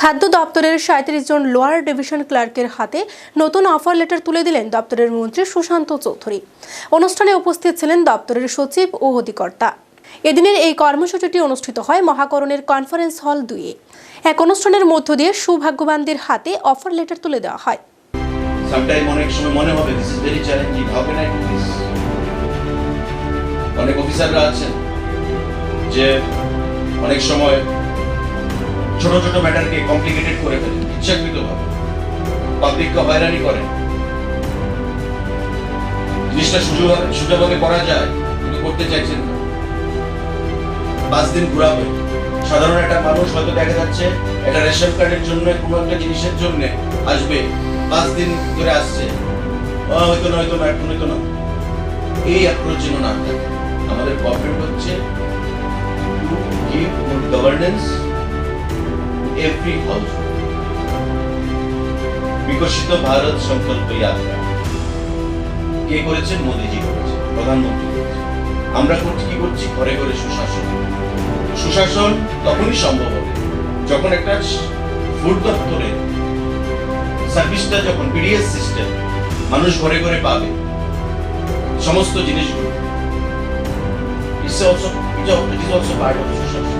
খাদ্য দপ্তরের সাঁত্রিশ জন লোয়ার ডিভিশন ক্লার্কের হাতে নতুন অফার লেটার তুলে দিলেন দপ্তরের মন্ত্রী সুশান্ত চৌধুরী। অনুষ্ঠানে উপস্থিত ছিলেন দপ্তরের সচিব ও অধিকর্তা। এদিনের এই কর্মসূচিটি অনুষ্ঠিত হয় মহাকরণের কনফারেন্স হল দুইয়ে। এক অনুষ্ঠানের মধ্য দিয়ে সৌভাগ্যবানদের হাতে অফার লেটার তুলে দেওয়া হয়। সামটাইম অনেক সময় মনে হবে this is very challenging how can I do this অনেক অফিসাররা আছেন যে অনেক সময় ছোট ছোট ম্যাটারকে কমপ্লিকেটেড করে ফেলেন ইচ্ছাকৃতভাবে পাবলিককে হয়রানি করেন জিনিসটা সুযোগ সুযোগভাবে করা যায়, কিন্তু করতে চাইছেন না। পাঁচ দিন ঘুরাবে। সাধারণ একটা মানুষ হয়তো দেখা যাচ্ছে, একটা রেশন কার্ডের জন্য কোনো একটা জিনিসের জন্য আসবে। পাঁচ দিন ধরে আসছে। হয়তো না হয়তো না, এখন হয়তো না। এই অ্যাপ্রোচ যেন না থাকে। আমাদের গভর্নমেন্ট হচ্ছে গভর্নেন্স এভরি হাউস বিকশিত ভারত সংকল্প যাত্রা। কে করেছেন? মোদিজি করেছেন, প্রধানমন্ত্রী করেছেন। আমরা করছি, কি করছি? ঘরে ঘরে সুশাসন। সুশাসন তখনই সম্ভব হবে যখন একটা ফুড দপ্তরে সার্ভিসটা যখন পিডিএস সিস্টেম, মানুষ ঘরে ঘরে পাবে সমস্ত জিনিসগুলো। It's also it also part of সুশাসন।